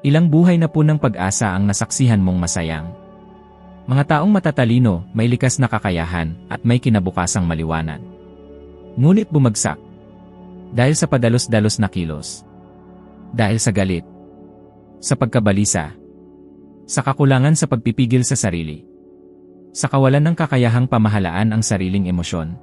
Ilang buhay na po ng pag-asa ang nasaksihan mong masayang. Mga taong matatalino, may likas na kakayahan, at may kinabukasang maliwanag. Ngunit bumagsak. Dahil sa padalos-dalos na kilos. Dahil sa galit. Sa pagkabalisa. Sa kakulangan sa pagpipigil sa sarili. Sa kawalan ng kakayahang pamahalaan ang sariling emosyon.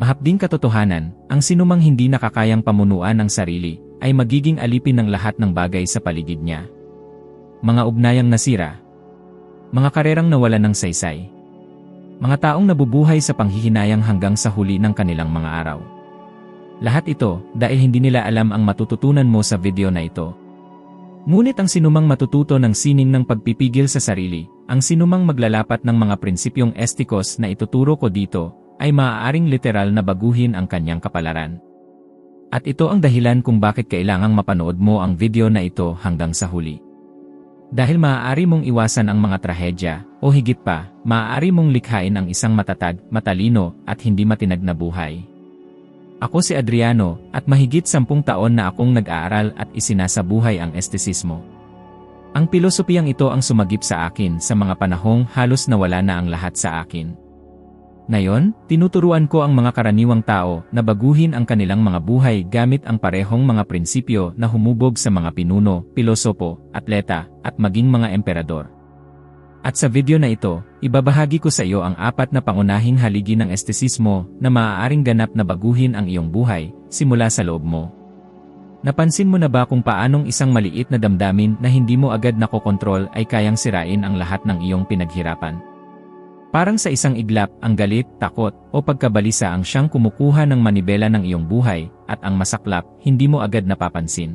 Mahapding katotohanan, ang sinumang hindi nakakayang pamunuan ng sarili, ay magiging alipin ng lahat ng bagay sa paligid niya. Mga ugnayang nasira. Mga karerang nawalan ng saysay. Mga taong nabubuhay sa panghihinayang hanggang sa huli ng kanilang mga araw. Lahat ito dahil hindi nila alam ang matututunan mo sa video na ito. Ngunit ang sinumang matututo ng sining ng pagpipigil sa sarili, ang sinumang maglalapat ng mga prinsipyong estikos na ituturo ko dito, ay maaaring literal na baguhin ang kanyang kapalaran. At ito ang dahilan kung bakit kailangang mapanood mo ang video na ito hanggang sa huli. Dahil maaari mong iwasan ang mga trahedya, o higit pa, maaari mong likhain ang isang matatag, matalino, at hindi matinag na buhay. Ako si Adriano, at mahigit sampung taon na akong nag-aaral at isinasabuhay ang estesismo. Ang pilosopiyang ito ang sumagip sa akin sa mga panahong halos nawala na ang lahat sa akin. Ngayon, tinuturuan ko ang mga karaniwang tao na baguhin ang kanilang mga buhay gamit ang parehong mga prinsipyo na humubog sa mga pinuno, pilosopo, atleta, at maging mga emperador. At sa video na ito, ibabahagi ko sa iyo ang apat na pangunahing haligi ng estesismo na maaaring ganap na baguhin ang iyong buhay, simula sa loob mo. Napansin mo na ba kung paanong isang maliit na damdamin na hindi mo agad nakokontrol ay kayang sirain ang lahat ng iyong pinaghirapan? Parang sa isang iglap, ang galit, takot, o pagkabalisa ang siyang kumukuha ng manibela ng iyong buhay, at ang masaklap, hindi mo agad napapansin.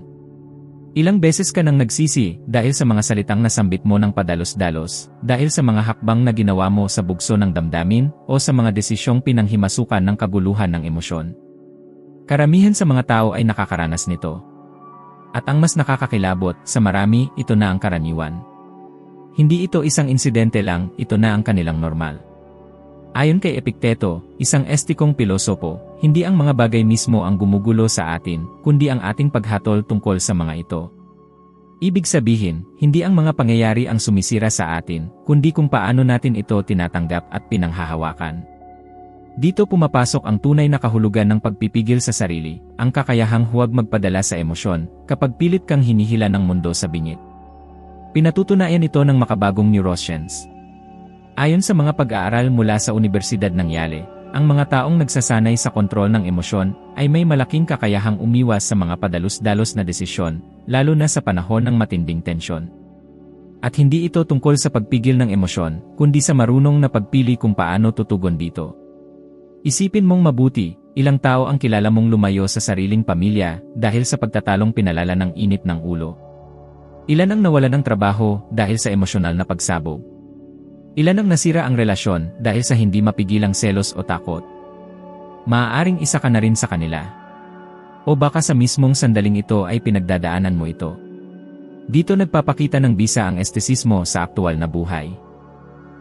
Ilang beses ka nang nagsisi dahil sa mga salitang nasambit mo ng padalos-dalos, dahil sa mga hakbang na ginawa mo sa bugso ng damdamin, o sa mga desisyong pinanghimasukan ng kaguluhan ng emosyon. Karamihan sa mga tao ay nakakaranas nito. At ang mas nakakakilabot, sa marami, ito na ang karaniwan. Hindi ito isang insidente lang, ito na ang kanilang normal. Ayon kay Epikteto, isang estikong pilosopo, hindi ang mga bagay mismo ang gumugulo sa atin, kundi ang ating paghatol tungkol sa mga ito. Ibig sabihin, hindi ang mga pangyayari ang sumisira sa atin, kundi kung paano natin ito tinatanggap at pinanghahawakan. Dito pumapasok ang tunay na kahulugan ng pagpipigil sa sarili, ang kakayahang huwag magpadala sa emosyon, kapag pilit kang hinihila ng mundo sa bingit. Pinatutunayan ito ng makabagong neuroscience. Ayon sa mga pag-aaral mula sa Universidad ng Yale, ang mga taong nagsasanay sa kontrol ng emosyon ay may malaking kakayahang umiwas sa mga padalos-dalos na desisyon, lalo na sa panahon ng matinding tensyon. At hindi ito tungkol sa pagpigil ng emosyon, kundi sa marunong na pagpili kung paano tutugon dito. Isipin mong mabuti, ilang tao ang kilala mong lumayo sa sariling pamilya dahil sa pagtatalong pinalala ng init ng ulo. Ilan ang nawalan ng trabaho dahil sa emosyonal na pagsabog? Ilan ang nasira ang relasyon dahil sa hindi mapigilang selos o takot? Maaaring isa ka na rin sa kanila. O baka sa mismong sandaling ito ay pinagdadaanan mo ito. Dito nagpapakita ng bisa ang estesismo sa aktual na buhay.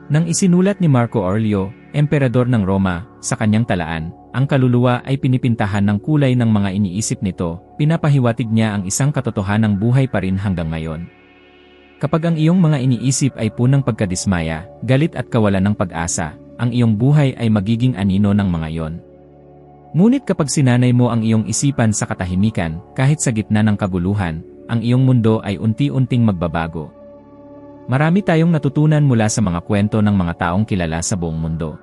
Nang isinulat ni Marco Aurelio, emperador ng Roma, sa kanyang talaan, ang kaluluwa ay pinipintahan ng kulay ng mga iniisip nito, pinapahiwatig niya ang isang katotohanang buhay pa rin hanggang ngayon. Kapag ang iyong mga iniisip ay punang pagkadismaya, galit at kawalan ng pag-asa, ang iyong buhay ay magiging anino ng mga yon. Ngunit kapag sinanay mo ang iyong isipan sa katahimikan, kahit sa gitna ng kaguluhan, ang iyong mundo ay unti-unting magbabago. Marami tayong natutunan mula sa mga kwento ng mga taong kilala sa buong mundo.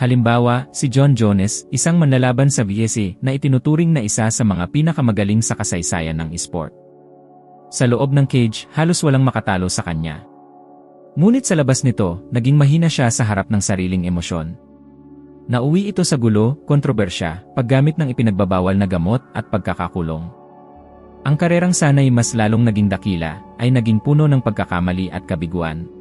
Halimbawa, si John Jones, isang manlalaban sa VSA na itinuturing na isa sa mga pinakamagaling sa kasaysayan ng esport. Sa loob ng cage, halos walang makatalo sa kanya. Ngunit sa labas nito, naging mahina siya sa harap ng sariling emosyon. Nauwi ito sa gulo, kontrobersya, paggamit ng ipinagbabawal na gamot at pagkakakulong. Ang karerang sanay mas lalong naging dakila, ay naging puno ng pagkakamali at kabiguan.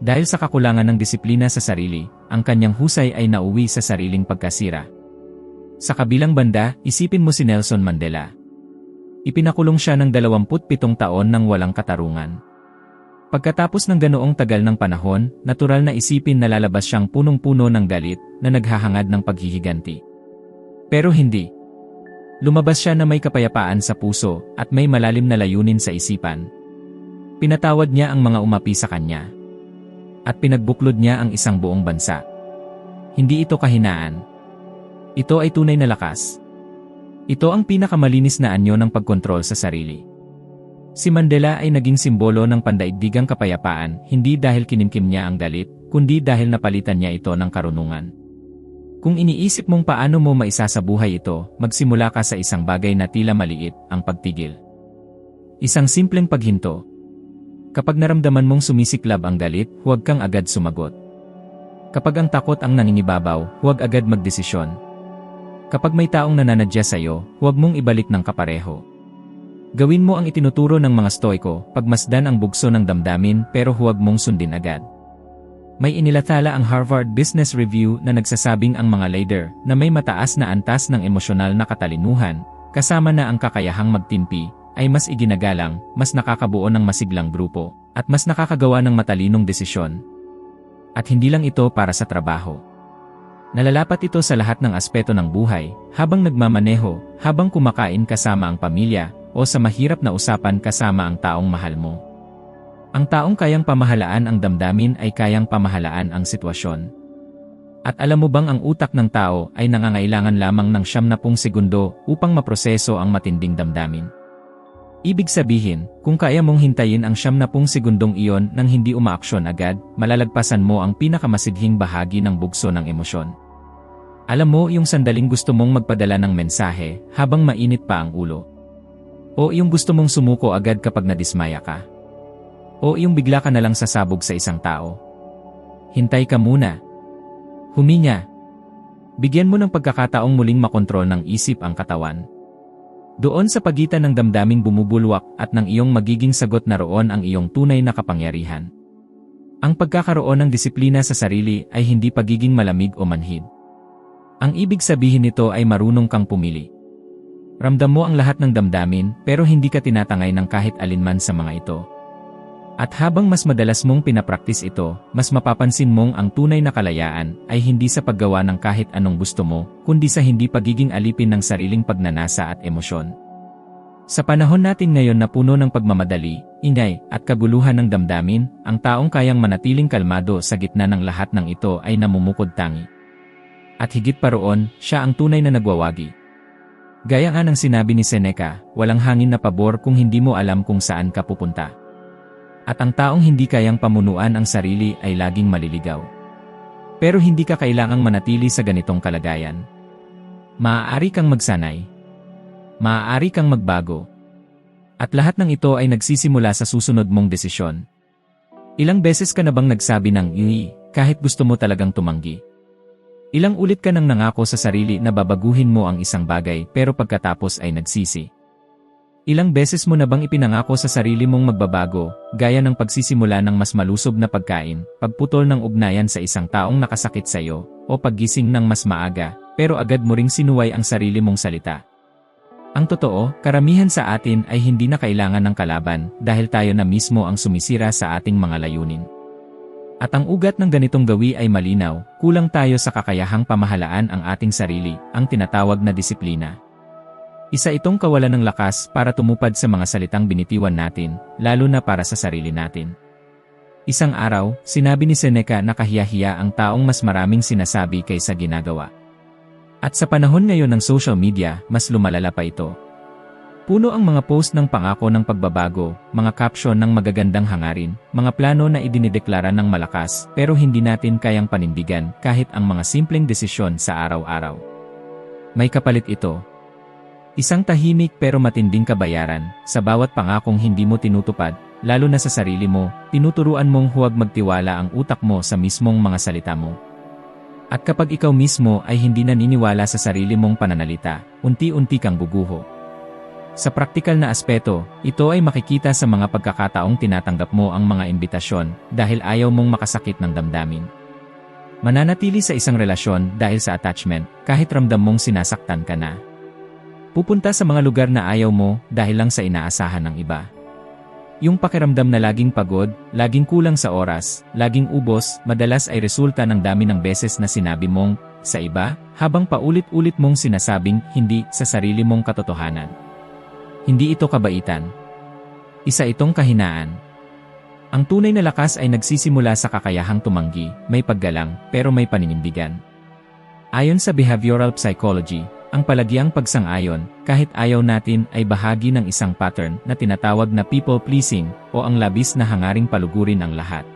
Dahil sa kakulangan ng disiplina sa sarili, ang kanyang husay ay nauwi sa sariling pagkasira. Sa kabilang banda, isipin mo si Nelson Mandela. Ipinakulong siya ng 27 taon ng walang katarungan. Pagkatapos ng ganoong tagal ng panahon, natural na isipin na lalabas siyang punong-puno ng galit na naghahangad ng paghihiganti. Pero hindi. Lumabas siya na may kapayapaan sa puso at may malalim na layunin sa isipan. Pinatawad niya ang mga umapi sa kanya. At pinagbuklod niya ang isang buong bansa. Hindi ito kahinaan. Ito ay tunay na lakas. Ito ang pinakamalinis na anyo ng pagkontrol sa sarili. Si Mandela ay naging simbolo ng pandaigdigang kapayapaan hindi dahil kinimkim niya ang galit, kundi dahil napalitan niya ito ng karunungan. Kung iniisip mong paano mo maisasabuhay ito, magsimula ka sa isang bagay na tila maliit, ang pagtigil. Isang simpleng paghinto. Kapag naramdaman mong sumisiklab ang galit, huwag kang agad sumagot. Kapag ang takot ang nangingibabaw, huwag agad magdesisyon. Kapag may taong nananadya sa iyo, huwag mong ibalik ng kapareho. Gawin mo ang itinuturo ng mga stoiko, pagmasdan ang bugso ng damdamin pero huwag mong sundin agad. May inilathala ang Harvard Business Review na nagsasabing ang mga leader na may mataas na antas ng emosyonal na katalinuhan, kasama na ang kakayahang magtimpi, ay mas iginagalang, mas nakakabuo ng masiglang grupo, at mas nakakagawa ng matalinong desisyon. At hindi lang ito para sa trabaho. Nalalapat ito sa lahat ng aspeto ng buhay, habang nagmamaneho, habang kumakain kasama ang pamilya, o sa mahirap na usapan kasama ang taong mahal mo. Ang taong kayang pamahalaan ang damdamin ay kayang pamahalaan ang sitwasyon. At alam mo bang ang utak ng tao ay nangangailangan lamang ng siyam na pung segundo upang maproseso ang matinding damdamin? Ibig sabihin, kung kaya mong hintayin ang siyam na pung segundong iyon nang hindi umaaksyon agad, malalagpasan mo ang pinakamasidhing bahagi ng bugso ng emosyon. Alam mo yung sandaling gusto mong magpadala ng mensahe habang mainit pa ang ulo. O yung gusto mong sumuko agad kapag nadismaya ka. O yung bigla ka na lang sasabog sa isang tao. Hintay ka muna. Huminga. Bigyan mo ng pagkakataong muling makontrol ng isip ang katawan. Doon sa pagitan ng damdaming bumubulwak at ng iyong magiging sagot na roon ang iyong tunay na kapangyarihan. Ang pagkakaroon ng disiplina sa sarili ay hindi pagiging malamig o manhid. Ang ibig sabihin nito ay marunong kang pumili. Ramdam mo ang lahat ng damdamin pero hindi ka tinatangay ng kahit alinman sa mga ito. At habang mas madalas mong pinapraktis ito, mas mapapansin mong ang tunay na kalayaan ay hindi sa paggawa ng kahit anong gusto mo, kundi sa hindi pagiging alipin ng sariling pagnanasa at emosyon. Sa panahon natin ngayon na puno ng pagmamadali, ingay, at kaguluhan ng damdamin, ang taong kayang manatiling kalmado sa gitna ng lahat ng ito ay namumukod tangi. At higit pa roon, siya ang tunay na nagwawagi. Gaya nga ng sinabi ni Seneca, walang hangin na pabor kung hindi mo alam kung saan ka pupunta. At ang taong hindi kayang pamunuan ang sarili ay laging maliligaw. Pero hindi ka kailangang manatili sa ganitong kalagayan. Maaari kang magsanay. Maaari kang magbago. At lahat ng ito ay nagsisimula sa susunod mong desisyon. Ilang beses ka na bang nagsabi ng "Ii" kahit gusto mo talagang tumanggi? Ilang ulit ka nang nangako sa sarili na babaguhin mo ang isang bagay pero pagkatapos ay nagsisi? Ilang beses mo na bang ipinangako sa sarili mong magbabago, gaya ng pagsisimula ng mas malusob na pagkain, pagputol ng ugnayan sa isang taong nakasakit sa iyo, o paggising ng mas maaga, pero agad mo ring sinuway ang sarili mong salita? Ang totoo, karamihan sa atin ay hindi na kailangan ng kalaban dahil tayo na mismo ang sumisira sa ating mga layunin. At ang ugat ng ganitong gawi ay malinaw, kulang tayo sa kakayahang pamahalaan ang ating sarili, ang tinatawag na disiplina. Isa itong kawalan ng lakas para tumupad sa mga salitang binitiwan natin, lalo na para sa sarili natin. Isang araw, sinabi ni Seneca na kahiyahiya ang taong mas maraming sinasabi kaysa ginagawa. At sa panahon ngayon ng social media, mas lumalala pa ito. Puno ang mga post ng pangako ng pagbabago, mga caption ng magagandang hangarin, mga plano na idinideklara ng malakas pero hindi natin kayang panindigan kahit ang mga simpleng desisyon sa araw-araw. May kapalit ito, Isang tahimik pero matinding kabayaran, sa bawat pangakong hindi mo tinutupad, lalo na sa sarili mo, tinuturuan mong huwag magtiwala ang utak mo sa mismong mga salita mo. At kapag ikaw mismo ay hindi naniniwala sa sarili mong pananalita, unti-unti kang guguho. Sa praktikal na aspeto, ito ay makikita sa mga pagkakataong tinatanggap mo ang mga imbitasyon dahil ayaw mong makasakit ng damdamin. Mananatili sa isang relasyon dahil sa attachment kahit ramdam mong sinasaktan ka na. Pupunta sa mga lugar na ayaw mo dahil lang sa inaasahan ng iba. Yung pakiramdam na laging pagod, laging kulang sa oras, laging ubos, madalas ay resulta ng dami ng beses na sinabi mong, sa iba, habang paulit-ulit mong sinasabing hindi sa sarili mong katotohanan. Hindi ito kabaitan. Isa itong kahinaan. Ang tunay na lakas ay nagsisimula sa kakayahang tumanggi, may paggalang, pero may paninindigan. Ayon sa behavioral psychology, ang palagyang pagsang-ayon, kahit ayaw natin ay bahagi ng isang pattern na tinatawag na people-pleasing o ang labis na hangaring palugurin ang lahat.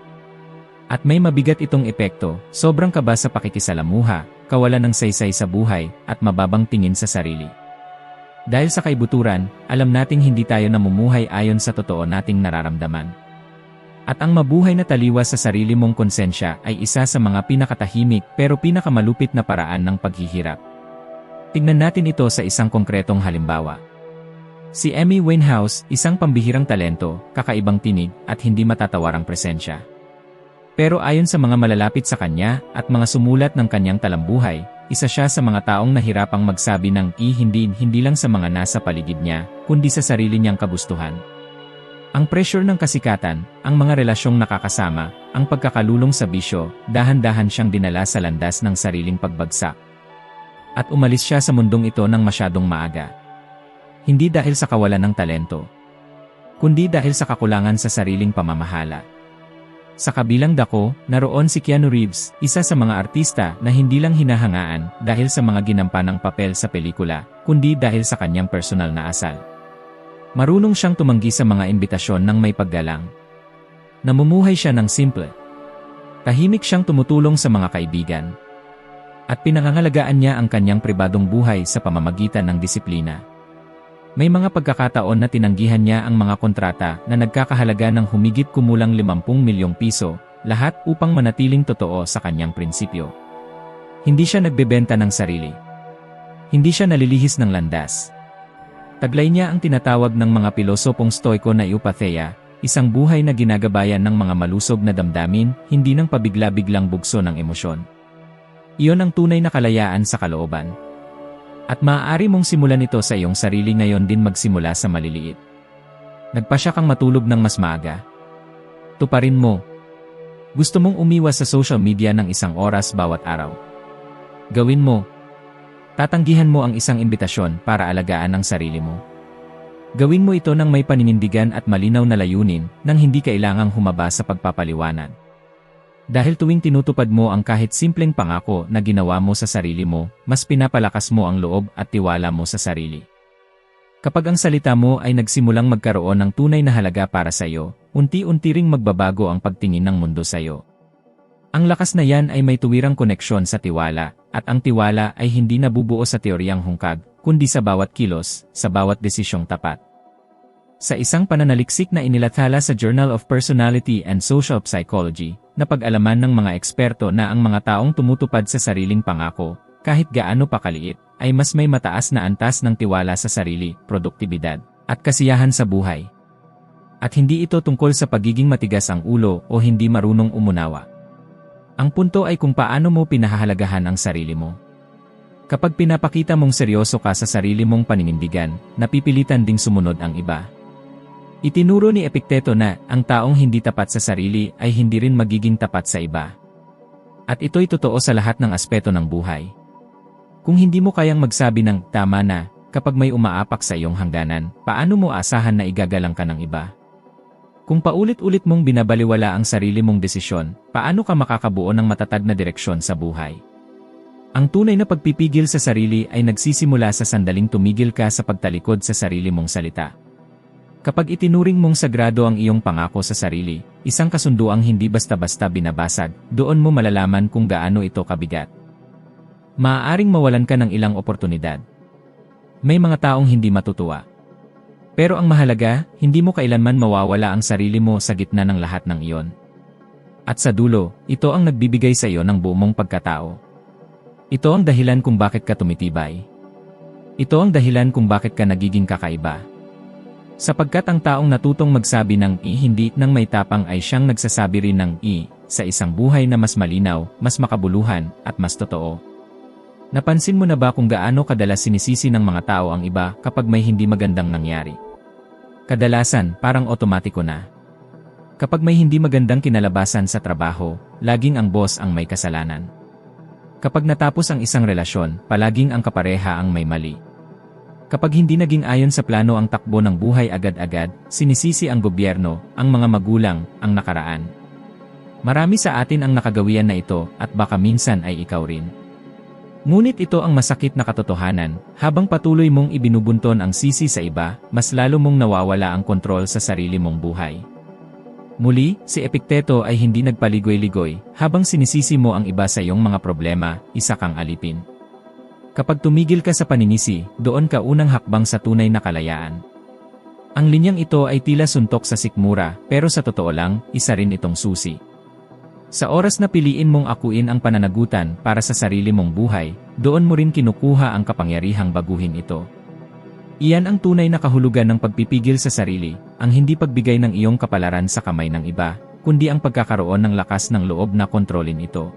At may mabigat itong epekto, sobrang kaba sa pakikisalamuha, kawalan ng saysay sa buhay, at mababang tingin sa sarili. Dahil sa kaibuturan, alam nating hindi tayo namumuhay ayon sa totoo nating nararamdaman. At ang mabuhay na taliwas sa sarili mong konsensya ay isa sa mga pinakatahimik pero pinakamalupit na paraan ng paghihirap. Tingnan natin ito sa isang konkretong halimbawa. Si Emmy Winehouse, isang pambihirang talento, kakaibang tinig, at hindi matatawarang presensya. Pero ayon sa mga malalapit sa kanya at mga sumulat ng kanyang talambuhay, isa siya sa mga taong nahirapang magsabi ng i hindi hindi lang sa mga nasa paligid niya, kundi sa sarili niyang kagustuhan. Ang pressure ng kasikatan, ang mga relasyong nakakasama, ang pagkakalulong sa bisyo, dahan-dahan siyang dinala sa landas ng sariling pagbagsak. At umalis siya sa mundong ito ng masyadong maaga. Hindi dahil sa kawalan ng talento, kundi dahil sa kakulangan sa sariling pamamahala. Sa kabilang dako, naroon si Keanu Reeves, isa sa mga artista na hindi lang hinahangaan dahil sa mga ginampanang papel sa pelikula, kundi dahil sa kanyang personal na asal. Marunong siyang tumanggi sa mga imbitasyon ng may paggalang. Namumuhay siya ng simple. Tahimik siyang tumutulong sa mga kaibigan, at pinangangalagaan niya ang kanyang pribadong buhay sa pamamagitan ng disiplina. May mga pagkakataon na tinanggihan niya ang mga kontrata na nagkakahalaga ng humigit kumulang 50 milyong piso, lahat upang manatiling totoo sa kanyang prinsipyo. Hindi siya nagbebenta ng sarili. Hindi siya nalilihis ng landas. Taglay niya ang tinatawag ng mga pilosopong stoiko na eupatheia, isang buhay na ginagabayan ng mga malusog na damdamin, hindi ng pabigla-biglang bugso ng emosyon. Iyon ang tunay na kalayaan sa kalooban. At maaari mong simulan ito sa iyong sarili ngayon din magsimula sa maliliit. Nagpasya kang matulog ng mas maaga. Tuparin mo. Gusto mong umiwas sa social media ng isang oras bawat araw. Gawin mo. Tatanggihan mo ang isang imbitasyon para alagaan ang sarili mo. Gawin mo ito ng may paninindigan at malinaw na layunin nang hindi kailangang humaba sa pagpapaliwanag. Dahil tuwing tinutupad mo ang kahit simpleng pangako na ginawa mo sa sarili mo, mas pinapalakas mo ang loob at tiwala mo sa sarili. Kapag ang salita mo ay nagsimulang magkaroon ng tunay na halaga para sa iyo, unti-unti ring magbabago ang pagtingin ng mundo sa iyo. Ang lakas na yan ay may tuwirang koneksyon sa tiwala, at ang tiwala ay hindi nabubuo sa teoryang hungkag, kundi sa bawat kilos, sa bawat desisyong tapat. Sa isang pananaliksik na inilathala sa Journal of Personality and Social Psychology, napag-alaman ng mga eksperto na ang mga taong tumutupad sa sariling pangako, kahit gaano pa kaliit, ay mas may mataas na antas ng tiwala sa sarili, produktibidad, at kasiyahan sa buhay. At hindi ito tungkol sa pagiging matigas ang ulo o hindi marunong umunawa. Ang punto ay kung paano mo pinahahalagahan ang sarili mo. Kapag pinapakita mong seryoso ka sa sarili mong paninindigan, napipilitan ding sumunod ang iba. Itinuro ni Epikteto na ang taong hindi tapat sa sarili ay hindi rin magiging tapat sa iba. At ito'y totoo sa lahat ng aspeto ng buhay. Kung hindi mo kayang magsabi ng tama na kapag may umaapak sa iyong hangganan, paano mo asahan na igagalang ka ng iba? Kung paulit-ulit mong binabaliwala ang sarili mong desisyon, paano ka makakabuo ng matatag na direksyon sa buhay? Ang tunay na pagpipigil sa sarili ay nagsisimula sa sandaling tumigil ka sa pagtalikod sa sarili mong salita. Kapag itinuring mong sagrado ang iyong pangako sa sarili, isang kasunduang hindi basta-basta binabasag, doon mo malalaman kung gaano ito kabigat. Maaaring mawalan ka ng ilang oportunidad. May mga taong hindi matutuwa. Pero ang mahalaga, hindi mo kailanman mawawala ang sarili mo sa gitna ng lahat ng iyon. At sa dulo, ito ang nagbibigay sa iyo ng buong pagkatao. Ito ang dahilan kung bakit ka tumitibay. Ito ang dahilan kung bakit ka nagiging kakaiba. Sapagkat ang taong natutong magsabi ng i hindi nang may tapang ay siyang nagsasabi rin ng i sa isang buhay na mas malinaw, mas makabuluhan, at mas totoo. Napansin mo na ba kung gaano kadalas sinisisi ng mga tao ang iba kapag may hindi magandang nangyari? Kadalasan, parang otomatiko na. Kapag may hindi magandang kinalabasan sa trabaho, laging ang boss ang may kasalanan. Kapag natapos ang isang relasyon, palaging ang kapareha ang may mali. Kapag hindi naging ayon sa plano ang takbo ng buhay agad-agad, sinisisi ang gobyerno, ang mga magulang, ang nakaraan. Marami sa atin ang nakagawian na ito at baka minsan ay ikaw rin. Ngunit ito ang masakit na katotohanan, habang patuloy mong ibinubunton ang sisi sa iba, mas lalo mong nawawala ang kontrol sa sarili mong buhay. Muli, si Epikteto ay hindi nagpaligoy-ligoy, habang sinisisi mo ang iba sa iyong mga problema, isa kang alipin. Kapag tumigil ka sa paninisi, doon ka unang hakbang sa tunay na kalayaan. Ang linyang ito ay tila suntok sa sikmura, pero sa totoo lang, isa rin itong susi. Sa oras na piliin mong akuin ang pananagutan para sa sarili mong buhay, doon mo rin kinukuha ang kapangyarihang baguhin ito. Iyan ang tunay na kahulugan ng pagpipigil sa sarili, ang hindi pagbigay ng iyong kapalaran sa kamay ng iba, kundi ang pagkakaroon ng lakas ng loob na kontrolin ito.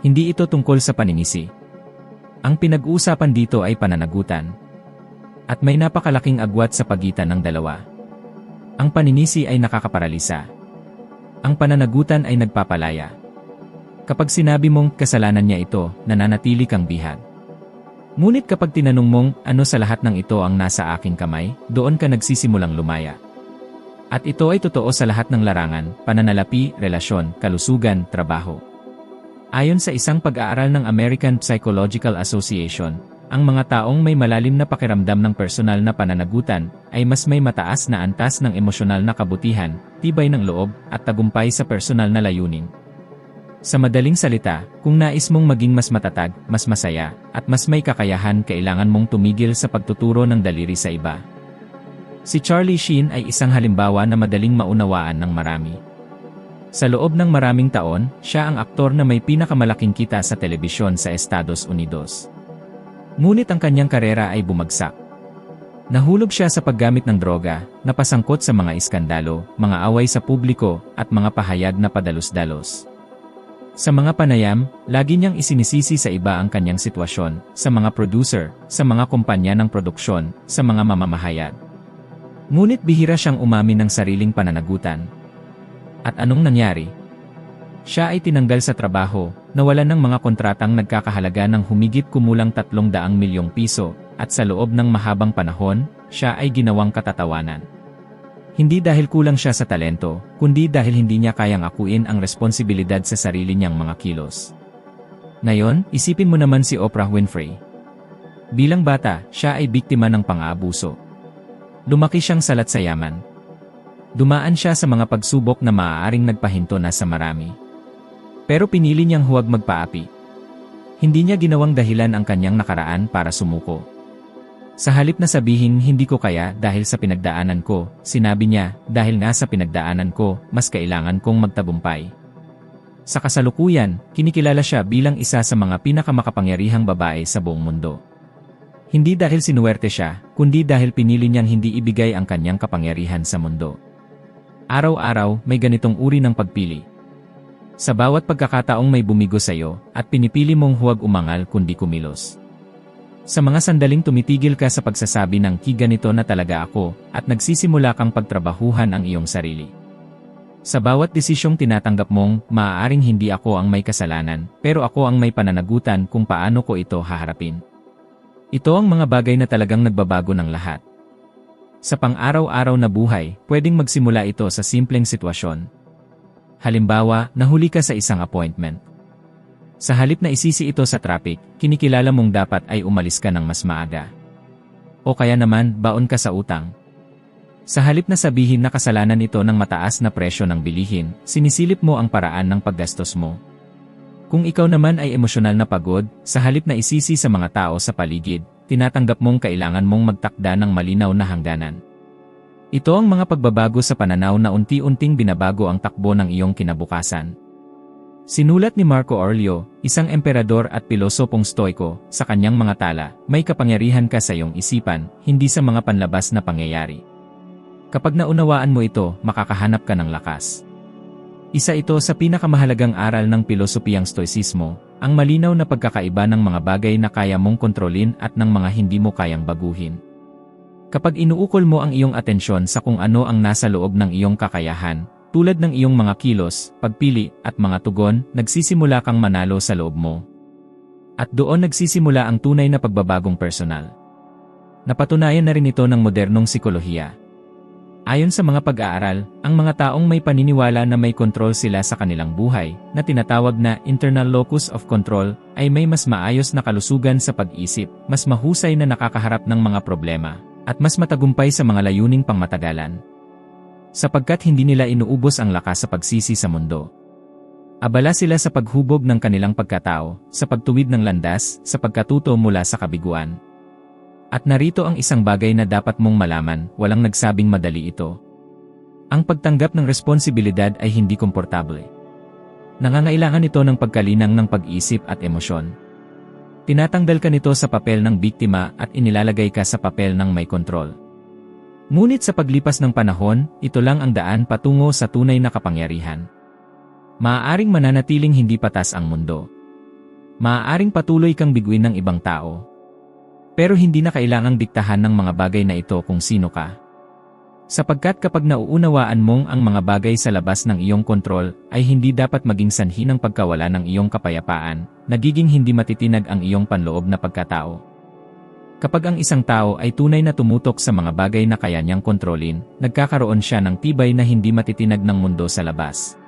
Hindi ito tungkol sa paninisi. Ang pinag-uusapan dito ay pananagutan. At may napakalaking agwat sa pagitan ng dalawa. Ang paninisi ay nakakaparalisa ang pananagutan ay nagpapalaya. Kapag sinabi mong kasalanan niya ito, nananatili kang bihag. Ngunit kapag tinanong mong ano sa lahat ng ito ang nasa aking kamay, doon ka nagsisimulang lumaya. At ito ay totoo sa lahat ng larangan, pananalapi, relasyon, kalusugan, trabaho. Ayon sa isang pag-aaral ng American Psychological Association, ang mga taong may malalim na pakiramdam ng personal na pananagutan ay mas may mataas na antas ng emosyonal na kabutihan, tibay ng loob, at tagumpay sa personal na layunin. Sa madaling salita, kung nais mong maging mas matatag, mas masaya, at mas may kakayahan kailangan mong tumigil sa pagtuturo ng daliri sa iba. Si Charlie Sheen ay isang halimbawa na madaling maunawaan ng marami. Sa loob ng maraming taon, siya ang aktor na may pinakamalaking kita sa telebisyon sa Estados Unidos. Ngunit ang kanyang karera ay bumagsak. Nahulog siya sa paggamit ng droga, napasangkot sa mga iskandalo, mga away sa publiko, at mga pahayag na padalos-dalos. Sa mga panayam, lagi niyang isinisisi sa iba ang kanyang sitwasyon, sa mga producer, sa mga kumpanya ng produksyon, sa mga mamamahayag. Ngunit bihira siyang umamin ng sariling pananagutan. At anong nangyari? Siya ay tinanggal sa trabaho, nawalan ng mga kontratang nagkakahalaga ng humigit kumulang 300 milyong piso, at sa loob ng mahabang panahon, siya ay ginawang katatawanan. Hindi dahil kulang siya sa talento, kundi dahil hindi niya kayang akuin ang responsibilidad sa sarili niyang mga kilos. Ngayon, isipin mo naman si Oprah Winfrey. Bilang bata, siya ay biktima ng pang-aabuso. Lumaki siyang salat sa yaman. Dumaan siya sa mga pagsubok na maaaring nagpahinto na sa marami. Pero pinili niyang huwag magpaapi. Hindi niya ginawang dahilan ang kanyang nakaraan para sumuko. Sa halip na sabihin hindi ko kaya dahil sa pinagdaanan ko, sinabi niya, dahil nga sa pinagdaanan ko, mas kailangan kong magtabumpay. Sa kasalukuyan, kinikilala siya bilang isa sa mga pinakamakapangyarihang babae sa buong mundo. Hindi dahil sinuwerte siya, kundi dahil pinili niyang hindi ibigay ang kanyang kapangyarihan sa mundo. Araw-araw, may ganitong uri ng pagpili. Sa bawat pagkakataong may bumigo sa iyo, at pinipili mong huwag umangal kundi kumilos. Sa mga sandaling tumitigil ka sa pagsasabi ng kiganito na talaga ako, at nagsisimula kang pagtrabahuhan ang iyong sarili. Sa bawat desisyong tinatanggap mong, maaaring hindi ako ang may kasalanan, pero ako ang may pananagutan kung paano ko ito haharapin. Ito ang mga bagay na talagang nagbabago ng lahat. Sa pang-araw-araw na buhay, pwedeng magsimula ito sa simpleng sitwasyon, Halimbawa, nahuli ka sa isang appointment. Sa halip na isisi ito sa traffic, kinikilala mong dapat ay umalis ka ng mas maaga. O kaya naman, baon ka sa utang. Sa halip na sabihin na kasalanan ito ng mataas na presyo ng bilihin, sinisilip mo ang paraan ng paggastos mo. Kung ikaw naman ay emosyonal na pagod, sa halip na isisi sa mga tao sa paligid, tinatanggap mong kailangan mong magtakda ng malinaw na hangganan. Ito ang mga pagbabago sa pananaw na unti-unting binabago ang takbo ng iyong kinabukasan. Sinulat ni Marco Aurelio, isang emperador at pilosopong stoiko, sa kanyang mga tala, may kapangyarihan ka sa iyong isipan, hindi sa mga panlabas na pangyayari. Kapag naunawaan mo ito, makakahanap ka ng lakas. Isa ito sa pinakamahalagang aral ng pilosopiyang stoicismo, ang malinaw na pagkakaiba ng mga bagay na kaya mong kontrolin at ng mga hindi mo kayang baguhin. Kapag inuukol mo ang iyong atensyon sa kung ano ang nasa loob ng iyong kakayahan, tulad ng iyong mga kilos, pagpili, at mga tugon, nagsisimula kang manalo sa loob mo. At doon nagsisimula ang tunay na pagbabagong personal. Napatunayan na rin ito ng modernong sikolohiya. Ayon sa mga pag-aaral, ang mga taong may paniniwala na may kontrol sila sa kanilang buhay, na tinatawag na internal locus of control, ay may mas maayos na kalusugan sa pag-isip, mas mahusay na nakakaharap ng mga problema, at mas matagumpay sa mga layuning pangmatagalan. Sapagkat hindi nila inuubos ang lakas sa pagsisi sa mundo. Abala sila sa paghubog ng kanilang pagkatao, sa pagtuwid ng landas, sa pagkatuto mula sa kabiguan, at narito ang isang bagay na dapat mong malaman, walang nagsabing madali ito. Ang pagtanggap ng responsibilidad ay hindi komportable. Nangangailangan ito ng pagkalinang ng pag-isip at emosyon. Tinatanggal ka nito sa papel ng biktima at inilalagay ka sa papel ng may kontrol. Ngunit sa paglipas ng panahon, ito lang ang daan patungo sa tunay na kapangyarihan. Maaaring mananatiling hindi patas ang mundo. Maaaring patuloy kang biguin ng ibang tao, pero hindi na kailangang diktahan ng mga bagay na ito kung sino ka. Sapagkat kapag nauunawaan mong ang mga bagay sa labas ng iyong kontrol ay hindi dapat maging sanhi ng pagkawala ng iyong kapayapaan, nagiging hindi matitinag ang iyong panloob na pagkatao. Kapag ang isang tao ay tunay na tumutok sa mga bagay na kaya niyang kontrolin, nagkakaroon siya ng tibay na hindi matitinag ng mundo sa labas.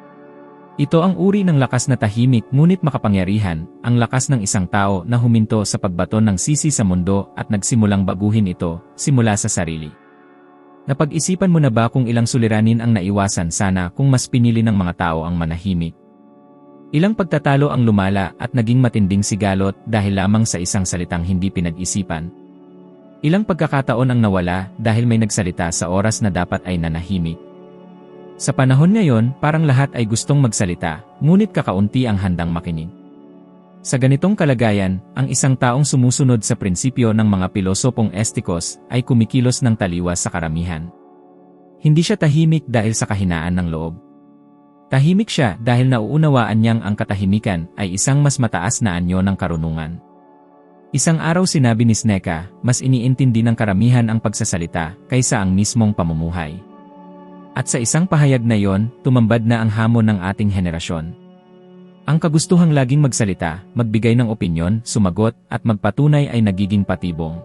Ito ang uri ng lakas na tahimik ngunit makapangyarihan, ang lakas ng isang tao na huminto sa pagbato ng sisi sa mundo at nagsimulang baguhin ito, simula sa sarili. Napag-isipan mo na ba kung ilang suliranin ang naiwasan sana kung mas pinili ng mga tao ang manahimik? Ilang pagtatalo ang lumala at naging matinding sigalot dahil lamang sa isang salitang hindi pinag-isipan. Ilang pagkakataon ang nawala dahil may nagsalita sa oras na dapat ay nanahimik. Sa panahon ngayon, parang lahat ay gustong magsalita, ngunit kakaunti ang handang makinig. Sa ganitong kalagayan, ang isang taong sumusunod sa prinsipyo ng mga pilosopong estikos ay kumikilos ng taliwas sa karamihan. Hindi siya tahimik dahil sa kahinaan ng loob. Tahimik siya dahil nauunawaan niyang ang katahimikan ay isang mas mataas na anyo ng karunungan. Isang araw sinabi ni Sneka, mas iniintindi ng karamihan ang pagsasalita kaysa ang mismong pamumuhay. At sa isang pahayag na yon, tumambad na ang hamon ng ating henerasyon. Ang kagustuhang laging magsalita, magbigay ng opinyon, sumagot, at magpatunay ay nagiging patibong.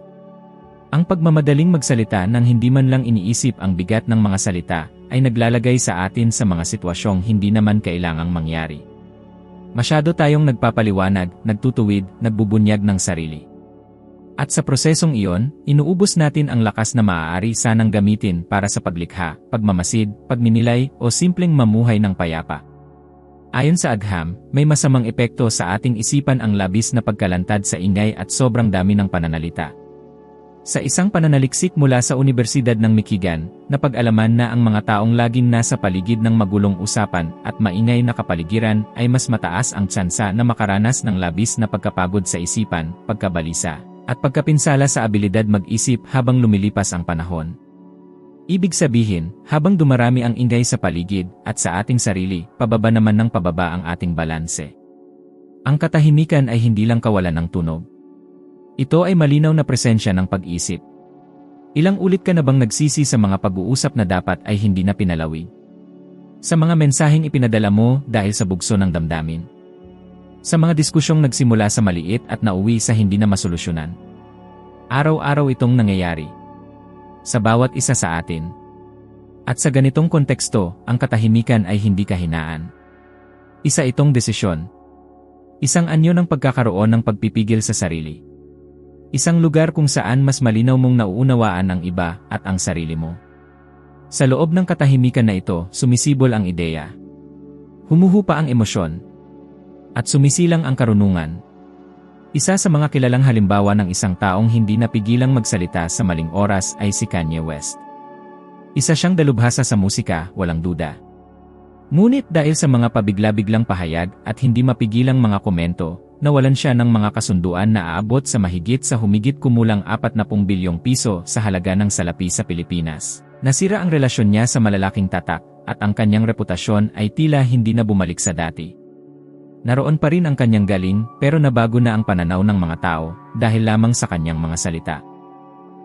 Ang pagmamadaling magsalita nang hindi man lang iniisip ang bigat ng mga salita, ay naglalagay sa atin sa mga sitwasyong hindi naman kailangang mangyari. Masyado tayong nagpapaliwanag, nagtutuwid, nagbubunyag ng sarili. At sa prosesong iyon, inuubos natin ang lakas na maaari sanang gamitin para sa paglikha, pagmamasid, pagninilay, o simpleng mamuhay ng payapa. Ayon sa agham, may masamang epekto sa ating isipan ang labis na pagkalantad sa ingay at sobrang dami ng pananalita. Sa isang pananaliksik mula sa Universidad ng Michigan, napag-alaman na ang mga taong laging nasa paligid ng magulong usapan at maingay na kapaligiran ay mas mataas ang tsansa na makaranas ng labis na pagkapagod sa isipan, pagkabalisa, at pagkapinsala sa abilidad mag-isip habang lumilipas ang panahon. Ibig sabihin, habang dumarami ang ingay sa paligid at sa ating sarili, pababa naman ng pababa ang ating balanse. Ang katahimikan ay hindi lang kawalan ng tunog. Ito ay malinaw na presensya ng pag-isip. Ilang ulit ka na bang nagsisi sa mga pag-uusap na dapat ay hindi na pinalawig? Sa mga mensaheng ipinadala mo dahil sa bugso ng damdamin? Sa mga diskusyong nagsimula sa maliit at nauwi sa hindi na masolusyonan. Araw-araw itong nangyayari. Sa bawat isa sa atin. At sa ganitong konteksto, ang katahimikan ay hindi kahinaan. Isa itong desisyon. Isang anyo ng pagkakaroon ng pagpipigil sa sarili. Isang lugar kung saan mas malinaw mong nauunawaan ang iba at ang sarili mo. Sa loob ng katahimikan na ito, sumisibol ang ideya. Humuhupa ang emosyon, at sumisilang ang karunungan. Isa sa mga kilalang halimbawa ng isang taong hindi napigilang magsalita sa maling oras ay si Kanye West. Isa siyang dalubhasa sa musika, walang duda. Ngunit dahil sa mga pabigla-biglang pahayag at hindi mapigilang mga komento, nawalan siya ng mga kasunduan na aabot sa mahigit sa humigit kumulang 40 bilyong piso sa halaga ng salapi sa Pilipinas. Nasira ang relasyon niya sa malalaking tatak, at ang kanyang reputasyon ay tila hindi na bumalik sa dati. Naroon pa rin ang kanyang galing pero nabago na ang pananaw ng mga tao dahil lamang sa kanyang mga salita.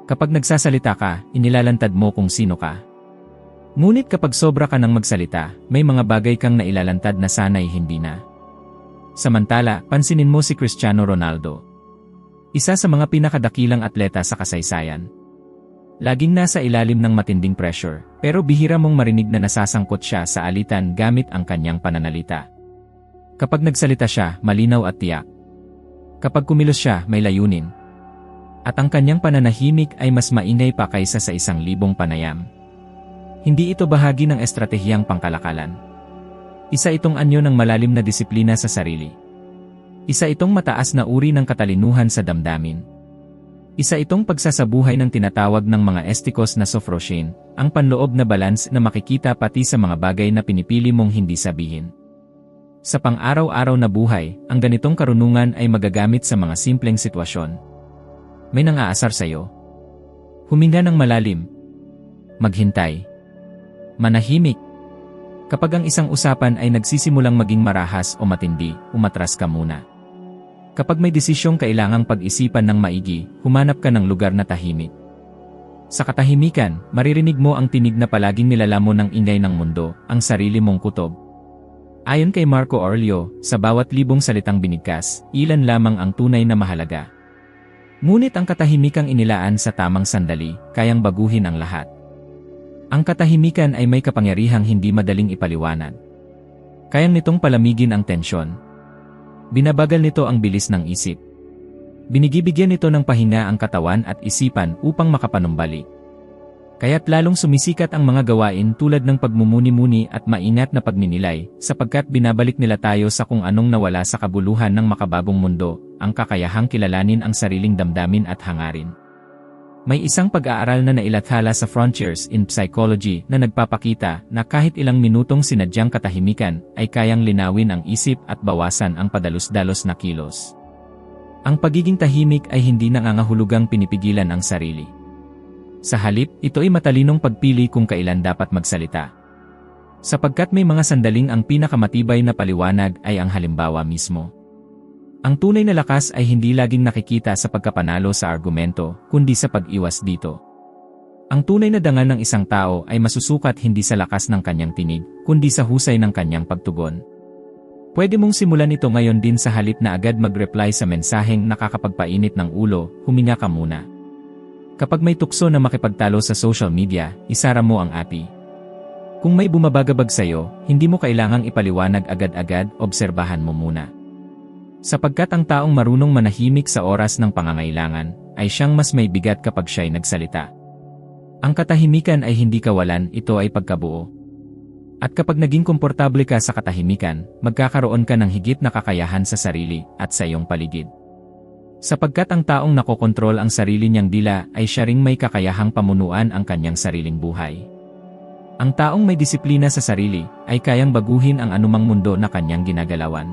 Kapag nagsasalita ka, inilalantad mo kung sino ka. Ngunit kapag sobra ka ng magsalita, may mga bagay kang nailalantad na sana'y hindi na. Samantala, pansinin mo si Cristiano Ronaldo. Isa sa mga pinakadakilang atleta sa kasaysayan. Laging nasa ilalim ng matinding pressure, pero bihira mong marinig na nasasangkot siya sa alitan gamit ang kanyang pananalita. Kapag nagsalita siya, malinaw at tiyak. Kapag kumilos siya, may layunin. At ang kanyang pananahimik ay mas maingay pa kaysa sa isang libong panayam. Hindi ito bahagi ng estratehiyang pangkalakalan. Isa itong anyo ng malalim na disiplina sa sarili. Isa itong mataas na uri ng katalinuhan sa damdamin. Isa itong pagsasabuhay ng tinatawag ng mga estikos na sofroshin, ang panloob na balance na makikita pati sa mga bagay na pinipili mong hindi sabihin. Sa pang-araw-araw na buhay, ang ganitong karunungan ay magagamit sa mga simpleng sitwasyon. May nang-aasar sa'yo. Huminga ng malalim. Maghintay. Manahimik. Kapag ang isang usapan ay nagsisimulang maging marahas o matindi, umatras ka muna. Kapag may desisyong kailangang pag-isipan ng maigi, humanap ka ng lugar na tahimik. Sa katahimikan, maririnig mo ang tinig na palaging nilalamon ng ingay ng mundo, ang sarili mong kutob. Ayon kay Marco Aurelio, sa bawat libong salitang binigkas, ilan lamang ang tunay na mahalaga. Ngunit ang katahimikang inilaan sa tamang sandali, kayang baguhin ang lahat. Ang katahimikan ay may kapangyarihang hindi madaling ipaliwanag. Kayang nitong palamigin ang tensyon. Binabagal nito ang bilis ng isip. Binigibigyan nito ng pahinga ang katawan at isipan upang makapanumbalik. Kaya't lalong sumisikat ang mga gawain tulad ng pagmumuni-muni at maingat na pagninilay, sapagkat binabalik nila tayo sa kung anong nawala sa kabuluhan ng makabagong mundo, ang kakayahang kilalanin ang sariling damdamin at hangarin. May isang pag-aaral na nailathala sa Frontiers in Psychology na nagpapakita na kahit ilang minutong sinadyang katahimikan ay kayang linawin ang isip at bawasan ang padalos-dalos na kilos. Ang pagiging tahimik ay hindi nangangahulugang pinipigilan ang sarili. Sa halip, ito ay matalinong pagpili kung kailan dapat magsalita. Sapagkat may mga sandaling ang pinakamatibay na paliwanag ay ang halimbawa mismo. Ang tunay na lakas ay hindi laging nakikita sa pagkapanalo sa argumento, kundi sa pag-iwas dito. Ang tunay na dangal ng isang tao ay masusukat hindi sa lakas ng kanyang tinig, kundi sa husay ng kanyang pagtugon. Pwede mong simulan ito ngayon din sa halip na agad mag-reply sa mensaheng nakakapagpainit ng ulo, huminga ka muna. Kapag may tukso na makipagtalo sa social media, isara mo ang api. Kung may bumabagabag sa'yo, hindi mo kailangang ipaliwanag agad-agad, obserbahan mo muna. Sapagkat ang taong marunong manahimik sa oras ng pangangailangan, ay siyang mas may bigat kapag siya'y nagsalita. Ang katahimikan ay hindi kawalan, ito ay pagkabuo. At kapag naging komportable ka sa katahimikan, magkakaroon ka ng higit na kakayahan sa sarili at sa iyong paligid. Sapagkat ang taong nakokontrol ang sarili niyang dila ay siya ring may kakayahang pamunuan ang kanyang sariling buhay. Ang taong may disiplina sa sarili ay kayang baguhin ang anumang mundo na kanyang ginagalawan.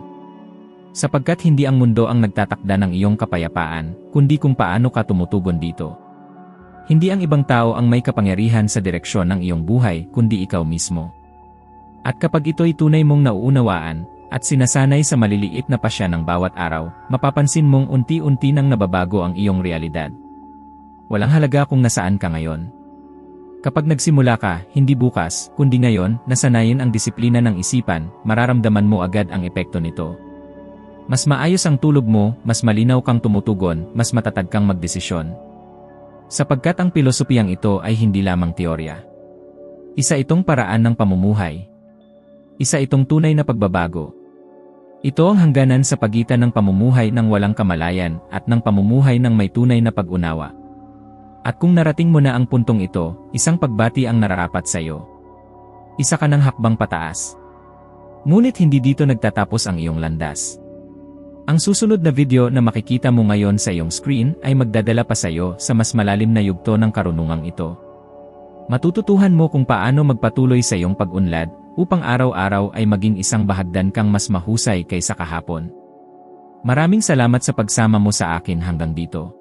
Sapagkat hindi ang mundo ang nagtatakda ng iyong kapayapaan, kundi kung paano ka tumutugon dito. Hindi ang ibang tao ang may kapangyarihan sa direksyon ng iyong buhay, kundi ikaw mismo. At kapag ito'y tunay mong nauunawaan, at sinasanay sa maliliit na pasya ng bawat araw, mapapansin mong unti-unti nang nababago ang iyong realidad. Walang halaga kung nasaan ka ngayon. Kapag nagsimula ka, hindi bukas, kundi ngayon, nasanayin ang disiplina ng isipan, mararamdaman mo agad ang epekto nito. Mas maayos ang tulog mo, mas malinaw kang tumutugon, mas matatag kang magdesisyon. Sapagkat ang pilosopiyang ito ay hindi lamang teorya. Isa itong paraan ng pamumuhay. Isa itong tunay na pagbabago. Ito ang hangganan sa pagitan ng pamumuhay ng walang kamalayan at ng pamumuhay ng may tunay na pag-unawa. At kung narating mo na ang puntong ito, isang pagbati ang nararapat sa iyo. Isa ka ng hakbang pataas. Ngunit hindi dito nagtatapos ang iyong landas. Ang susunod na video na makikita mo ngayon sa iyong screen ay magdadala pa sa iyo sa mas malalim na yugto ng karunungang ito. Matututuhan mo kung paano magpatuloy sa iyong pag-unlad upang araw-araw ay maging isang bahagdan kang mas mahusay kaysa kahapon. Maraming salamat sa pagsama mo sa akin hanggang dito.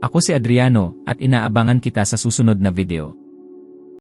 Ako si Adriano at inaabangan kita sa susunod na video.